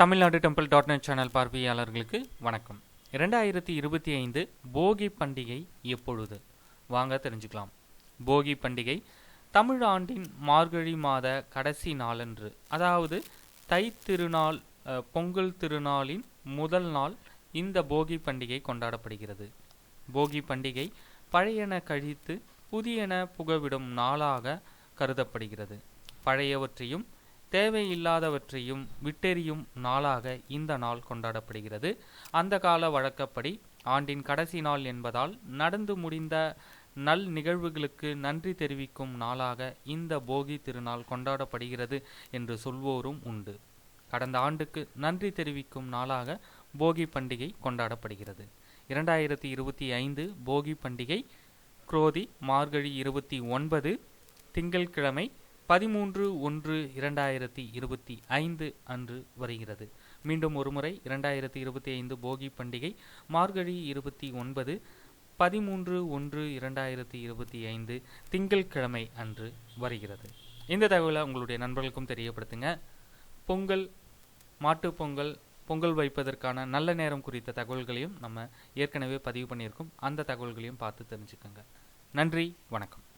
Tamil Nadu temple dot net channel பார்வையாளர்களுக்கு வணக்கம். இரண்டாயிரத்தி இருபத்தி ஐந்து போகி பண்டிகை எப்பொழுது? வாங்க தெரிஞ்சுக்கலாம். போகி பண்டிகை தமிழ் ஆண்டின் மார்கழி மாத கடைசி நாளன்று. அதாவது தை திருநாள் பொங்கல் திருநாளின் முதல் நாள் இந்த போகி பண்டிகை கொண்டாடப்படுகிறது. போகி பண்டிகை பழையன கழித்து புதியன புகவிடும் நாளாக கருதப்படுகிறது. பழையவற்றையும் தேவையில்லாதவற்றையும் விட்டெறியும் நாளாக இந்த நாள் கொண்டாடப்படுகிறது. அந்த கால வழக்கப்படி ஆண்டின் கடைசி நாள் என்பதால் நடந்து முடிந்த நல் நிகழ்வுகளுக்கு நன்றி தெரிவிக்கும் நாளாக இந்த போகி திருநாள் கொண்டாடப்படுகிறது என்று சொல்வோரும் உண்டு. கடந்த ஆண்டுக்கு நன்றி தெரிவிக்கும் நாளாக போகி பண்டிகை கொண்டாடப்படுகிறது. இரண்டாயிரத்தி இருபத்தி ஐந்து போகி பண்டிகை குரோதி மார்கழி இருபத்தி ஒன்பது திங்கள்கிழமை பதிமூன்று ஒன்று இரண்டாயிரத்தி இருபத்தி ஐந்து அன்று வருகிறது. மீண்டும் ஒருமுறை இரண்டாயிரத்தி இருபத்தி ஐந்து போகி பண்டிகை மார்கழி இருபத்தி ஒன்பது பதிமூன்று ஒன்று இரண்டாயிரத்தி இருபத்தி ஐந்து திங்கட்கிழமை அன்று வருகிறது. இந்த தகவலை உங்களுடைய நண்பர்களுக்கும் தெரியப்படுத்துங்க. பொங்கல் மாட்டுப் பொங்கல் பொங்கல் வைப்பதற்கான நல்ல நேரம் குறித்த தகவல்களையும் நம்ம ஏற்கனவே பதிவு பண்ணியிருக்கோம். அந்த தகவல்களையும் பார்த்து தெரிஞ்சுக்கோங்க. நன்றி வணக்கம்.